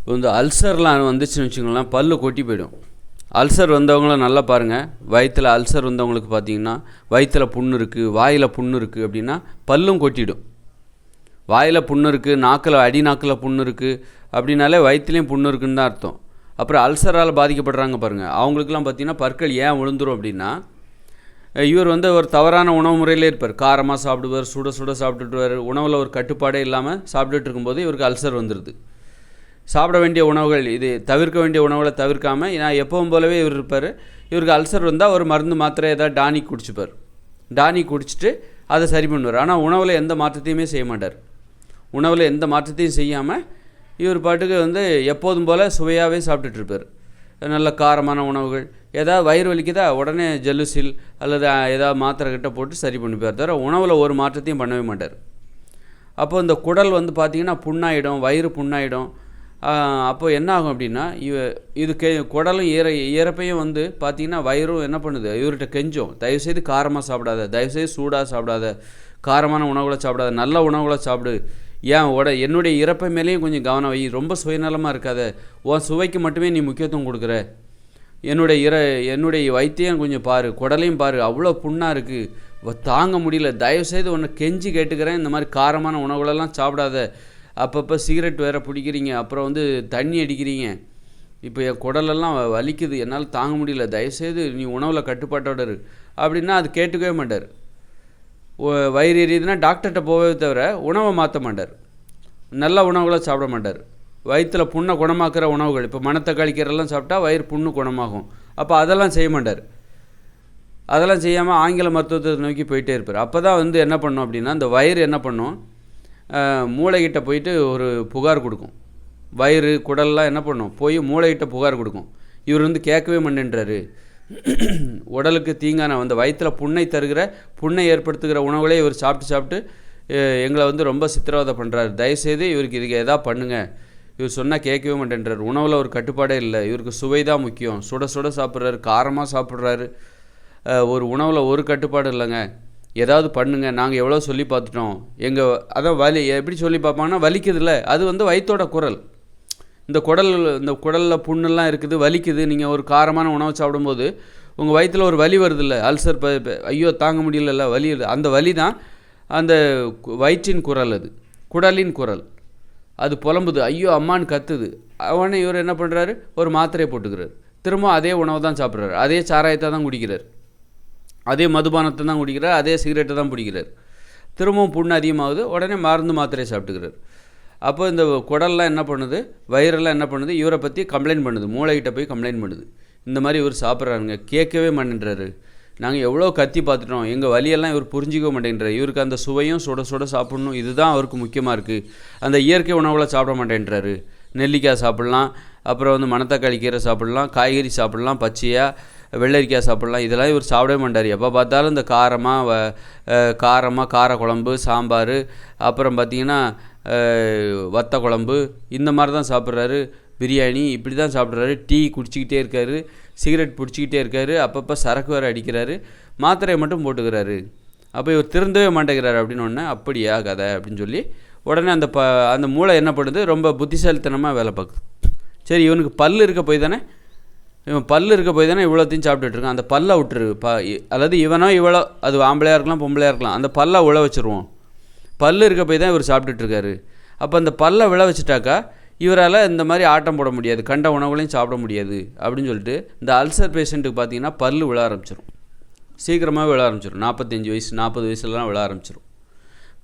இப்போ இந்த அல்சர்லாம் வந்துச்சுன்னு வச்சுக்கோங்களேன் பல்லு கொட்டி போயிடும். அல்சர் வந்தவங்கள நல்லா பாருங்கள் வயிற்றில் அல்சர் வந்தவங்களுக்கு பார்த்தீங்கன்னா வயிற்றில் புண்ணு இருக்குது வாயில் புண்ணு இருக்குது அப்படின்னா பல்லும் கொட்டிடும். வாயில் புண்ணு இருக்குது நாக்கில் அடி நாக்கில் புண்ணு இருக்குது அப்படின்னாலே வயிற்றுலேயும் புண்ணு இருக்குன்னு தான் அர்த்தம். அப்புறம் அல்சரால் பாதிக்கப்படுறாங்க பாருங்கள் அவங்களுக்குலாம் பார்த்தீங்கன்னா பற்கள் ஏன் விழுந்துரும் அப்படின்னா இவர் வந்து ஒரு தவறான உணவு முறையிலே இருப்பார். காரமாக சாப்பிடுவார் சுட சுட சாப்பிட்டுட்டு உணவில் ஒரு கட்டுப்பாடே இல்லாமல் சாப்பிட்டுட்டு இருக்கும்போது இவருக்கு அல்சர் வந்துடுது சாப்பிட வேண்டிய உணவுகள் இது தவிர்க்க வேண்டிய உணவுகளை தவிர்க்காமல் ஏன்னா எப்பவும் போலவே இவர் இருப்பார். இவருக்கு அல்சர் வந்தால் ஒரு மருந்து மாத்திரை ஏதாவது டானிக் குடிச்சுப்பார். டானிக் குடிச்சிட்டு அதை சரி பண்ணுவார். ஆனால் உணவில் எந்த மாற்றத்தையுமே செய்ய மாட்டார். உணவில் எந்த மாற்றத்தையும் செய்யாமல் இவர் பாட்டுக்கு வந்து எப்போதும் போல் சுவையாகவே சாப்பிட்டுட்டு இருப்பார். நல்ல காரமான உணவுகள். ஏதாவது வயிறு வலிக்குதா உடனே ஜெல்லுசில் அல்லது ஏதாவது மாத்திரை கிட்ட போட்டு சரி பண்ணிப்பார் தவிர உணவில் ஒரு மாற்றத்தையும் பண்ணவே மாட்டார். அப்போ இந்த குடல் வந்து பார்த்திங்கன்னா புண்ணாயிடும் வயிறு புண்ணாயிடும். அப்போது என்ன ஆகும் அப்படின்னா இவ இது கெ குடலும் ஈர ஈரப்பையும் வந்து பார்த்திங்கன்னா வயிறும் என்ன பண்ணுது? இவர்கிட்ட கெஞ்சும். தயவுசெய்து காரமாக சாப்பிடாத. தயவுசெய்து சூடாக சாப்பிடாத. காரமான உணவுகளை சாப்பிடாத. நல்ல உணவுகளை சாப்பிடு. ஏன் உட என்னுடைய இறப்பை மேலேயும் கொஞ்சம் கவனம் வை. ரொம்ப சுயநலமாக இருக்காத. உன் சுவைக்கு மட்டுமே நீ முக்கியத்துவம் கொடுக்குற. என்னுடைய இற என்னுடைய வைத்தியம் கொஞ்சம் பாரு. குடலையும் பாரு. அவ்வளோ புண்ணாக இருக்குது தாங்க முடியல. தயவுசெய்து உன்னை கெஞ்சி கேட்டுக்கிறேன். இந்த மாதிரி காரமான உணவுகளெல்லாம் சாப்பிடாத. அப்பப்போ சிகரெட் வேறு பிடிக்கிறீங்க அப்புறம் வந்து தண்ணி அடிக்கிறீங்க. இப்போ என் குடலெல்லாம் வலிக்குது என்னால் தாங்க முடியல தயவுசெய்து நீ உணவில் கட்டுப்பாட்டோட இரு. அப்படின்னா அது கேட்டுக்கவே மாட்டார். ஒ- வயிறு எரியுதுன்னா டாக்டர்கிட்ட போகவே தவிர உணவை மாற்ற மாட்டார். நல்ல உணவுகளை சாப்பிட மாட்டார். வயிற்றில் புண்ணை குணமாக்குற உணவுகள் இப்போ மணத்தக்காளி கீரெல்லாம் சாப்பிட்டா வயிறு புண்ணு குணமாகும். அப்போ அதெல்லாம் செய்ய மாட்டார். அதெல்லாம் செய்யாமல் ஆங்கில மருத்துவத்தை நோக்கி போயிட்டே இருப்பார். அப்போ தான் வந்து என்ன பண்ணும் அப்படின்னா இந்த வயிறு என்ன பண்ணும்? மூளைகிட்ட போயிட்டு ஒரு புகார் கொடுக்கும். வயிறு குடல்லாம் என்ன பண்ணும்? போய் மூளைகிட்ட புகார் கொடுக்கும். இவர் வந்து கேட்கவே மாட்டேன்றாரு. உடலுக்கு தீங்கான அந்த வயிற்றில் புண்ணை தருகிற புண்ணை ஏற்படுத்துகிற உணவுகளே இவர் சாப்பிட்டு சாப்பிட்டு எங்களை வந்து ரொம்ப சித்திரவதை பண்ணுறாரு தயவுசெய்து இவருக்கு இதுக்கு எதா பண்ணுங்கள் இவர் சொன்னால் கேட்கவே மாட்டேன்றார். உணவில் ஒரு கட்டுப்பாடே இல்லை. இவருக்கு சுவை தான் முக்கியம். சுட சுட சாப்பிட்றாரு காரமாக சாப்பிட்றாரு. ஒரு உணவில் ஒரு கட்டுப்பாடு இல்லைங்க. ஏதாவது பண்ணுங்க. நாங்கள் எவ்வளோ சொல்லி பார்த்துட்டோம். எங்கள் அதான் வலி எப்படி சொல்லி பார்ப்பாங்கன்னா வலிக்குதுல்ல. அது வந்து வயிற்றோட குரல். இந்த குடல் இந்த குடலில் புண்ணெல்லாம் இருக்குது வலிக்குது. நீங்கள் ஒரு காரமான உணவு சாப்பிடும்போது உங்கள் வயிற்றில் ஒரு வலி வருதுல்ல. அல்சர் ப- ஐயோ தாங்க முடியலல்ல வலி அந்த வலி தான் அந்த கு- வயிற்றின் குரல் அது. குடலின் குரல். அது புலம்புது. ஐயோ அம்மான்னு கத்துது. அவனே இவர் என்ன பண்ணுறாரு ஒரு மாத்திரையை போட்டுக்கிறார். திரும்ப அதே உணவை தான் சாப்பிட்றாரு. அதே சாராயத்தை தான் குடிக்கிறார். அதே மதுபானத்தை தான் குடிக்கிறார் அதே சிகரெட்டை தான் பிடிக்கிறார். திரும்பவும் புண்ணு அதிகமாகுது உடனே மருந்து மாத்திரையை சாப்பிட்டுக்கிறார். அப்போ இந்த குடல்லாம் என்ன பண்ணுது? வயிறெல்லாம் என்ன பண்ணுது? இவரை பற்றி கம்ப்ளைண்ட் பண்ணுது மூளைகிட்ட போய் கம்ப்ளைண்ட் பண்ணுது. இந்த மாதிரி இவர் சாப்பிட்றாருங்க கேட்கவே மாட்டேன்றாரு. நாங்கள் எவ்வளோ கத்தி பார்த்துட்டோம் எங்கள் வலியெல்லாம் இவர் புரிஞ்சிக்க மாட்டேன்றார். இவருக்கு அந்த சுவையும் சுட சுட சாப்பிட்ணும் இதுதான் அவருக்கு முக்கியமாக இருக்குது அந்த இயற்கை உணவுகளை சாப்பிட மாட்டேன்றாரு. நெல்லிக்காய் சாப்பிட்லாம் அப்புறம் வந்து மணத்தக்காளி கீரை சாப்பிட்லாம் காய்கறி சாப்பிட்லாம் பச்சையாக வெள்ளரிக்காய் சாப்பிட்லாம். இதெல்லாம் இவர் சாப்பிடவே மாட்டார். எப்போ பார்த்தாலும் இந்த காரமாக வ காரமாக கார குழம்பு சாம்பார் அப்புறம் பார்த்தீங்கன்னா வத்த குழம்பு இந்த மாதிரி தான் சாப்பிட்றாரு. பிரியாணி இப்படி தான் சாப்பிட்றாரு. டீ குடிச்சிக்கிட்டே இருக்காரு. சிகரெட் பிடிச்சிக்கிட்டே இருக்காரு. அப்பப்போ சரக்கு வேறு அடிக்கிறாரு. மாத்திரையை மட்டும் போட்டுக்கிறாரு. அப்போ இவர் திருந்தவே மாட்டேங்கிறாரு அப்படின்னு ஒன்று அப்படியா கதை அப்படின்னு சொல்லி உடனே அந்த ப அந்த மூளை என்ன பண்ணுது? ரொம்ப புத்திசாலித்தனமாக வேலை பார்க்குது. சரி இவனுக்கு பல் இருக்க போய் தானே? இவன் பல்லு இருக்க போய் தானே இவ்வளோத்தையும் சாப்பிட்டுட்டு இருக்கான். அந்த பல்லை விட்டுரு. ப அதாவது இவனோ இவ்வளோ அது ஆம்பளையாக இருக்கலாம் பொம்பளையாக இருக்கலாம் அந்த பல்லை உழ வச்சுருவோம். பல்லு இருக்க போய் தான் இவர் சாப்பிட்டுட்டு அப்போ அந்த பல்லை விழ வச்சுட்டாக்கா இவரால் இந்த மாதிரி ஆட்டம் போட முடியாது. கண்ட உணவுகளையும் சாப்பிட முடியாது. அப்படின்னு சொல்லிட்டு இந்த அல்சர் பேஷண்ட்டுக்கு பார்த்தீங்கன்னா பல்லு விழ ஆரம்பிச்சிடும் சீக்கிரமாக விழ ஆரம்பிச்சிடும் நாற்பத்தஞ்சு வயசு நாற்பது வயசுலலாம் விழ ஆரம்பிச்சிடும்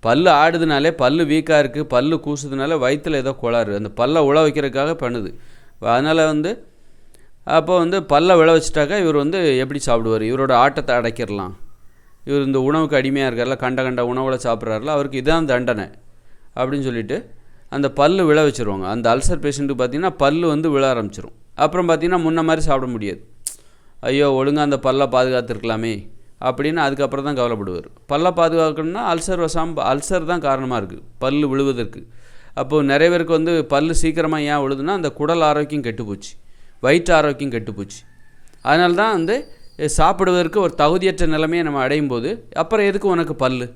பல்லு ஆடுதுனாலே பல்லு வீக்காக இருக்குது பல்லு கூசுதுனால வயிற்றில் ஏதோ கோளாறு அந்த பல்லை உழ வைக்கிறதுக்காக பண்ணுது. அதனால் வந்து அப்போ வந்து பல்லை விழ வச்சுட்டாக்கா இவர் வந்து எப்படி சாப்பிடுவார்? இவரோட ஆட்டத்தை அடைக்கிடலாம் இவர் இந்த உணவுக்கு அடிமையாக இருக்கார்ல கண்ட கண்ட உணவுகளை சாப்பிட்றாருல அவருக்கு இதான் தண்டனை அப்படின்னு சொல்லிட்டு அந்த பல்லு விழ வச்சுருவாங்க. அந்த அல்சர் பேஷண்ட்டுக்கு பார்த்தீங்கன்னா பல்லு வந்து விழ ஆரம்பிச்சிரும். அப்புறம் பார்த்தீங்கன்னா முன்ன மாதிரி சாப்பிட முடியாது. ஐயோ ஒழுங்காக அந்த பல்லை பாதுகாத்துருக்கலாமே. அப்படின்னு அதுக்கப்புறம் தான் கவலைப்படுவார். பல்லை பாதுகாக்கணும்னா அல்சர் வசாம் அல்சர் தான் காரணமாக இருக்குது பல்லு விழுவதற்கு. அப்போது நிறைய பேருக்கு வந்து பல் சீக்கிரமாக ஏன் விழுதுன்னா அந்த குடல் ஆரோக்கியம் கெட்டுப்போச்சு. வயிற்று ஆரோக்கியம் கெட்டுப்போச்சு. அதனால தான் வந்து சாப்பிடுவதற்கு ஒரு தகுதியற்ற நிலைமையை நம்ம அடையும் போது அப்புறம் எதுக்கு உனக்கு பல்லு?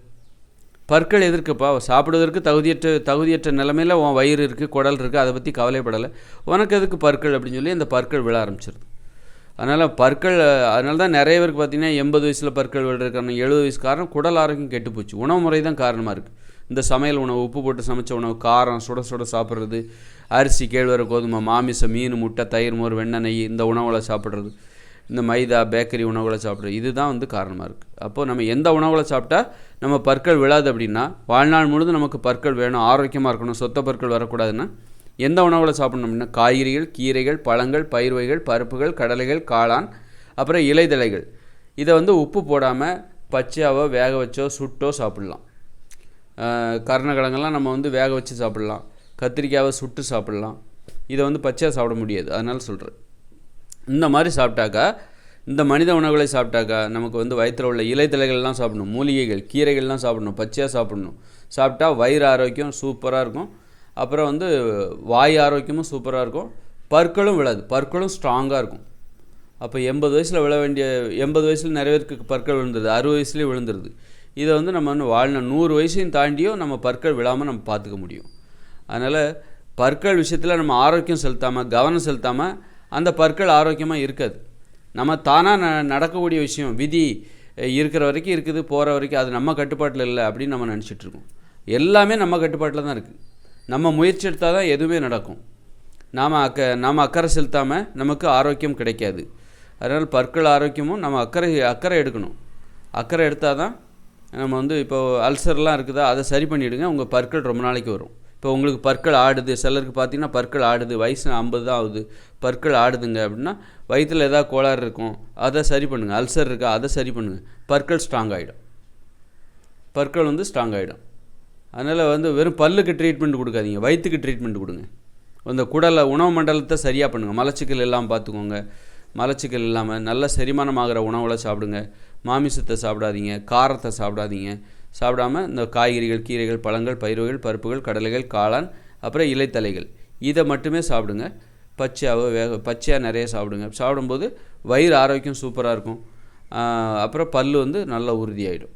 பற்கள் எதற்குப்பா? சாப்பிடுவதற்கு தகுதியற்ற தகுதியற்ற நிலமையில் உன் வயிறு இருக்குது குடல் இருக்குது அதை பற்றி கவலைப்படலை. உனக்கு எதுக்கு பற்கள் அப்படின்னு சொல்லி அந்த பற்கள் விழ ஆரம்பிச்சிருது. அதனால் பற்கள் அதனால தான் நிறைய பேருக்கு பார்த்தீங்கன்னா எண்பது வயசில் பற்கள் விழுறதுக்கான எழுபது வயசு காரணம் குடல் ஆரோக்கியம் கெட்டு போச்சு. உணவு முறை தான் காரணமாக இருக்குது இந்த சமையல் உணவு உப்பு போட்டு சமைச்ச உணவு காரம் சுட சுட சாப்பிட்றது அரிசி கேழ்வரை கோதுமை மாமிசம் மீன் முட்டை தயிர் மோர் வெண்ணெய் நெய் இந்த உணவுகளை சாப்பிட்றது இந்த மைதா பேக்கரி உணவுகளை சாப்பிட்றது இதுதான் வந்து காரணமாக இருக்குது அப்போது நம்ம எந்த உணவுகளை சாப்பிட்டா நம்ம பற்கள் விழாது அப்படின்னா வாழ்நாள் முழுதும் நமக்கு பற்கள் வேணும் ஆரோக்கியமாக இருக்கணும் சொத்த பற்கள் வரக்கூடாதுன்னா எந்த உணவுகளை சாப்பிடணும் அப்படின்னா காய்கறிகள் கீரைகள் பழங்கள் பயிர் வகைகள் பருப்புகள் கடலைகள் காளான் அப்புறம் இலைதழைகள். இதை வந்து உப்பு போடாமல் பச்சையாவோ வேக வச்சோ சுட்டோ சாப்பிட்லாம். கருணக்கிழங்கெல்லாம் நம்ம வந்து வேக வச்சு சாப்பிட்லாம். கத்திரிக்காவை சுட்டு சாப்பிட்லாம். இதை வந்து பச்சையாக சாப்பிட முடியாது. அதனால் சொல்கிறேன் இந்த மாதிரி சாப்பிட்டாக்கா இந்த மனித உணவுகளை சாப்பிட்டாக்கா நமக்கு வந்து வயிற்றில் உள்ள இலைத்தலைகள்லாம் சாப்பிடணும். மூலிகைகள் கீரைகள்லாம் சாப்பிடணும். பச்சையாக சாப்பிடணும். சாப்பிட்டா வயிறு ஆரோக்கியம் சூப்பராக இருக்கும். அப்புறம் வந்து வாய் ஆரோக்கியமும் சூப்பராக இருக்கும். பற்களும் விழாது. பற்களும் ஸ்ட்ராங்காக இருக்கும். அப்போ எண்பது வயசில் விழ வேண்டிய எண்பது வயசில் நிறைய பேருக்கு பற்கள் விழுந்துருது. அறுபது வயசுலேயே விழுந்துருது. இதை வந்து நம்ம வந்து வாழ்நாள் நூறு வயசையும் தாண்டியும் நம்ம பற்கள் விழாமல் நம்ம பார்த்துக்க முடியும். அதனால் பற்கள் விஷயத்தில் நம்ம ஆரோக்கியம் செலுத்தாமல் கவனம் செலுத்தாமல் அந்த பற்கள் ஆரோக்கியமாக இருக்காது. நம்ம தானாக ந நடக்கக்கூடிய விஷயம் விதி இருக்கிற வரைக்கும் இருக்குது போகிற வரைக்கும் அது நம்ம கட்டுப்பாட்டில் இல்லை அப்படின்னு நம்ம நினச்சிட்ருக்கோம் எல்லாமே நம்ம கட்டுப்பாட்டில் தான் இருக்குது நம்ம முயற்சி எடுத்தால் தான் எதுவுமே நடக்கும். நாம் அக்க நாம் அக்கறை செலுத்தாமல் நமக்கு ஆரோக்கியம் கிடைக்காது. அதனால் பற்கள் ஆரோக்கியமும் நம்ம அக்கறை அக்கறை எடுக்கணும். அக்கறை எடுத்தால் தான் நம்ம வந்து இப்போ அல்சர்லாம் இருக்குதா அதை சரி பண்ணிவிடுங்க உங்கள் பற்கள் ரொம்ப நாளைக்கு வரும். இப்போ உங்களுக்கு பற்கள் ஆடுது சிலருக்கு பார்த்தீங்கன்னா பற்கள் ஆடுது வயசு ஐம்பது தான் ஆகுது. பற்கள் ஆடுதுங்க அப்படின்னா வயிற்றில் ஏதாவது கோளாறு இருக்கும் அதை சரி பண்ணுங்கள் அல்சர் இருக்கா அதை சரி பண்ணுங்கள் பற்கள் ஸ்ட்ராங் ஆகிடும் பற்கள் வந்து ஸ்ட்ராங் ஆகிடும் அதனால் வந்து வெறும் பல்லுக்கு ட்ரீட்மெண்ட் கொடுக்காதீங்க வயிற்றுக்கு ட்ரீட்மெண்ட் கொடுங்க. அந்த குடலை உணவு மண்டலத்தை சரியாக பண்ணுங்கள் மலச்சிக்கல் இல்லாமல் பார்த்துக்கோங்க. மலச்சிக்கல் இல்லாமல் நல்ல செரிமானமாகிற உணவுகளை சாப்பிடுங்க. மாமிசத்தை சாப்பிடாதீங்க காரத்தை சாப்பிடாதீங்க. சாப்பிடாம இந்த காய்கறிகள் கீரைகள் பழங்கள் பயிர்கள் பருப்புகள் கடலைகள் காளான் அப்புறம் இலைத்தலைகள். இதை மட்டுமே சாப்பிடுங்க. பச்சையாவோ வேக பச்சையாக நிறைய சாப்பிடுங்க. சாப்பிடும்போது வயிறு ஆரோக்கியம் சூப்பராக இருக்கும். அப்புறம் பல் வந்து நல்லா உறுதியாயிடும்.